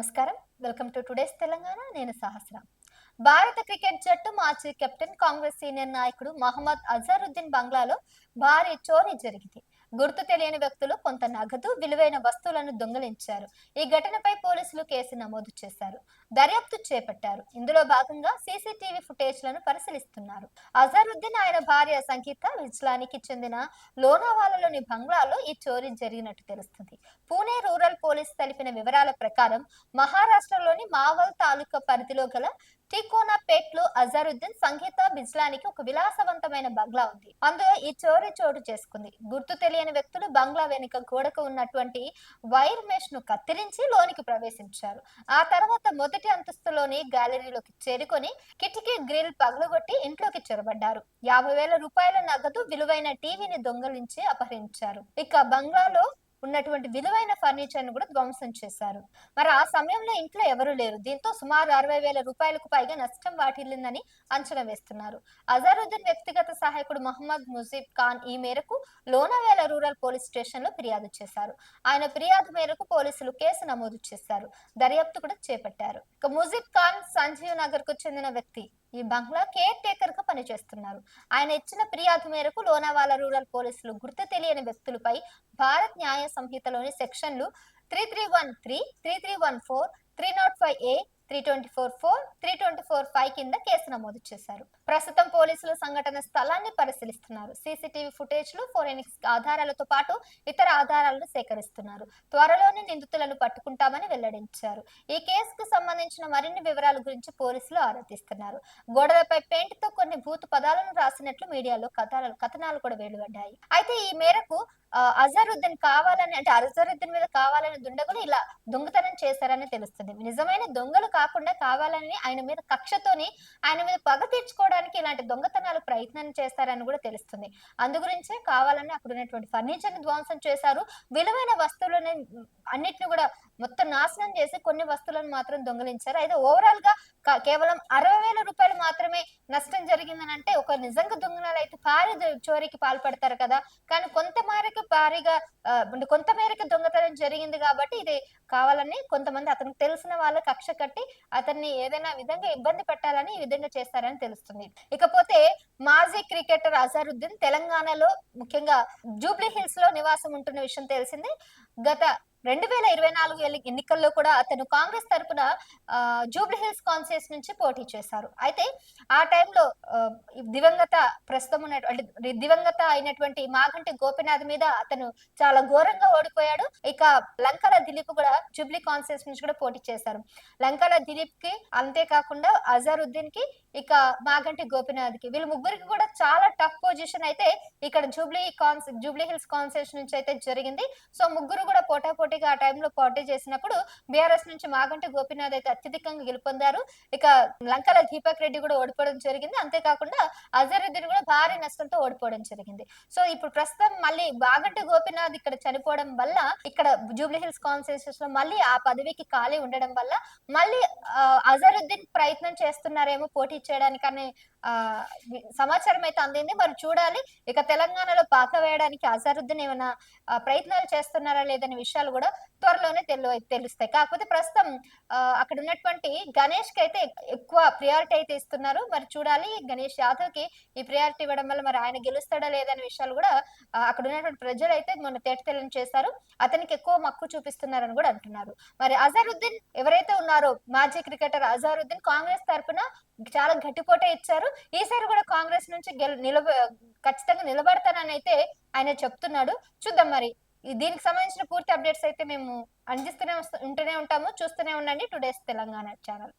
నమస్కారం. Welcome to today's Telangana. నేను సహస్ర. భారత క్రికెట్ జట్టు మాజీ కెప్టెన్ కాంగ్రెస్ సీనియర్ నాయకుడు మహమ్మద్ అజరుద్దీన్ బంగ్లాలో భారీ చోరీ జరిగింది. గుర్తు తెలియని వ్యక్తులు కొంత నగదు విలువైన వస్తువులను దొంగిలించారు. ఈ ఘటనపై పోలీసులు కేసు నమోదు చేశారు. దర్యాప్తు చేపట్టారు. ఇందులో భాగంగా సీసీటీవీ ఫుటేజ్లను పరిశీలిస్తున్నారు. అజారుద్దీన్ ఆయన భార్య సంగీత విజ్లానికి చెందిన లోనావాలలోని బంగ్లాలో ఈ చోరీ జరిగినట్టు తెలుస్తుంది. పూణే రూరల్ పోలీస్ తెలిపిన వివరాల ప్రకారం మహారాష్ట్రలోని మావల్ తాలూకా పరిధిలో గల టికోనాపేట్లో అజారుద్దీన్ సంగీత బిజ్లానికి ఒక విలాసవంతమైన బంగ్లా ఉంది. అందులో ఈ చోరీ చోటు చేసుకుంది. గుర్తు తెలియని వ్యక్తులు బంగ్లా వెనుక గోడకు ఉన్నటువంటి వైర్ మెష్ను కత్తిరించి లోనికి ప్రవేశించారు. ఆ తర్వాత మొదటి అంతస్తులోని గ్యాలరీలోకి చేరుకొని కిటికీ గ్రిల్ పగలగొట్టి ఇంట్లోకి చొరబడ్డారు. యాభై వేల రూపాయల నగదు విలువైన టీవీని దొంగలించి అపహరించారు. ఇక బంగ్లాలో ఉన్నటువంటి విలువైన ఫర్నిచర్ను కూడా ధ్వంసం చేశారు. మరి ఆ సమయంలో ఇంట్లో ఎవరూ లేరు. దీంతో సుమారు అరవై వేల రూపాయలకు పైగా నష్టం వాటిల్లిందని అంచనా వేస్తున్నారు. అజారుద్దీన్ వ్యక్తిగత సహాయకుడు మహమ్మద్ ముజీబ్ ఖాన్ ఈ మేరకు లోనావేల రూరల్ పోలీస్ స్టేషన్లో ఫిర్యాదు చేశారు. ఆయన ఫిర్యాదు మేరకు పోలీసులు కేసు నమోదు చేశారు. దర్యాప్తు కూడా చేపట్టారు. ఇక ముజీబ్ ఖాన్ సంజీవ్ నగర్కు చెందిన వ్యక్తి ఈ బంగ్లా కేర్ టేకర్గా పనిచేస్తున్నారు. ఆయన ఇచ్చిన ఫిర్యాదు మేరకు లోనావాల రూరల్ పోలీసులు గుర్తు తెలియని వ్యక్తులపై భారత్ న్యాయ సంహితలోని సెక్షన్లు three three one three three three one four three not five A three twenty four four three twenty four five కింద కేసు నమోదు చేశారు. ప్రస్తుతం పోలీసులు సంఘటన స్థలాన్ని పరిశీలిస్తున్నారు. సీసీటీవీ ఫుటేజ్లు ఫోరెనిక్స్ ఆధారాలతో పాటు ఇతర ఆధారాలను సేకరిస్తున్నారు. త్వరలోనే నిందితులను పట్టుకుంటామని వెల్లడించారు. ఈ కేసుకు సంబంధించిన మరిన్ని వివరాల గురించి పోలీసులు ఆరాధిస్తున్నారు గోడలపై పెయింట్తో కొన్ని భూత పదాలను రాసినట్లు మీడియాలో కథనాలు కథనాలు కూడా వెలువడ్డాయి. అయితే ఈ మేరకు అజరుద్దీన్ కావాలని అంటే అజరుద్దీన్ మీద కావాలని దుండగులు ఇలా దొంగతనం చేశారని తెలుస్తుంది. నిజమైన దొంగలు కాకుండా కావాలని ఆయన మీద కక్షతోని ఆయన మీద పగ తీర్చుకోవడానికి ఇలాంటి దొంగతనాలు ప్రయత్నం చేస్తారని కూడా తెలుస్తుంది. అందుగురించే కావాలని అక్కడ ఉన్నటువంటి ఫర్నిచర్ని ధ్వంసం చేశారు. విలువైన వస్తువులని అన్నిటిని కూడా మొత్తం నాశనం చేసి కొన్ని వస్తువులను మాత్రం దొంగిలించారు. అయితే ఓవరాల్గా కేవలం అరవై వేల రూపాయలు మాత్రమే నష్టం జరిగిందని అంటే ఒక నిజంగా దొంగనాలు అయితే భారీ చోరీకి పాల్పడతారు కదా. కానీ కొంత భారీగా కొంత మేరకు దొంగతనం జరిగింది కాబట్టి ఇది కావాలని కొంతమంది అతనికి తెలిసిన వాళ్ళు కక్ష కట్టి అతన్ని ఏదైనా విధంగా ఇబ్బంది పెట్టాలని ఈ విధంగా చేస్తారని తెలుస్తుంది. ఇకపోతే మాజీ క్రికెటర్ అజారుద్దీన్ తెలంగాణలో ముఖ్యంగా జూబ్లీ హిల్స్లో నివాసం ఉంటున్న విషయం తెలిసింది. గత రెండు వేల ఇరవై నాలుగు ఎల్లి- ఎన్నికల్లో కూడా అతను కాంగ్రెస్ తరఫున జూబ్లీహిల్స్ జూబ్లీ హిల్స్ నుంచి పోటీ చేశారు. అయితే ఆ టైంలో దివంగత ప్రస్తుతం ఉన్న అంటే దివంగత అయినటువంటి మాగంటి గోపినాథ్ మీద అతను చాలా ఘోరంగా ఓడిపోయాడు. ఇక లంకల దిలీప్ కూడా జూబ్లీ కాన్సెస్ నుంచి కూడా పోటీ చేశారు. లంకల దిలీప్కి అంతేకాకుండా అజారుద్దీన్కి ఇక మాగంటి గోపినాథ్కి వీళ్ళు ముగ్గురికి కూడా చాలా టఫ్ పొజిషన్ అయితే ఇక్కడ జూబ్లీ కాన్స్ జూబ్లీ హిల్స్ కాన్స్టిట్యూషన్ నుంచి అయితే జరిగింది. సో ముగ్గురు కూడా పోటా పోటీగా ఆ టైంలో పోటీ చేసినప్పుడు బీఆర్ఎస్ నుంచి మాగంటి గోపినాథ్ అయితే అత్యధికంగా గెలుపొందారు. ఇక లంకల దీపక్ రెడ్డి కూడా ఓడిపోవడం జరిగింది. అంతేకాకుండా అజరుద్దీన్ కూడా భారీ నష్టంతో ఓడిపోవడం జరిగింది. సో ఇప్పుడు ప్రస్తుతం మళ్ళీ బాగంటి గోపినాథ్ ఇక్కడ చనిపోవడం వల్ల ఇక్కడ జూబ్లీ హిల్స్ కాన్స్టిట్యూషన్లో మళ్ళీ ఆ పదవికి ఖాళీ ఉండడం వల్ల మళ్ళీ అజరుద్దీన్ ప్రయత్నం చేస్తున్నారేమో పోటీ చేయడానికి అనే సమాచారం అయితే అందింది. మరి చూడాలి. ఇక తెలంగాణలో పాక వేయడానికి అజరుద్దీన్ ఏమైనా ప్రయత్నాలు చేస్తున్నారా లేదనే విషయాలు కూడా త్వరలోనే తెలు తెలుస్తాయి. కాకపోతే ప్రస్తుతం ఆ, అక్కడ ఉన్నటువంటి గణేష్కి అయితే ఎక్కువ ప్రియారిటీ అయితే ఇస్తున్నారు. మరి చూడాలి గణేష్ యాదవ్కి ఈ ప్రియారిటీ ఇవ్వడం వల్ల మరి ఆయన గెలుస్తాడా లేదనే విషయాలు కూడా అక్కడ ఉన్నటువంటి ప్రజలు అయితే మొన్న తేట తెల్లని చేశారు. అతనికి ఎక్కువ మక్కువ చూపిస్తున్నారని కూడా అంటున్నారు. మరి అజరుద్దీన్ ఎవరైతే ఉన్నారో మాజీ క్రికెటర్ అజరుద్దీన్ కాంగ్రెస్ తరఫున చాలా గట్టిపోటే ఇచ్చారు. ఈసారి కూడా కాంగ్రెస్ నుంచి నిలబ ఖచ్చితంగా నిలబడతానని అయితే ఆయన చెప్తున్నాడు. చూద్దాం మరి. దీనికి సంబంధించిన పూర్తి అప్డేట్స్ అయితే మేము అందిస్తూనే వస్తూ ఉంటూనే ఉంటాము. చూస్తూనే ఉండండి. Today's Telangana channel.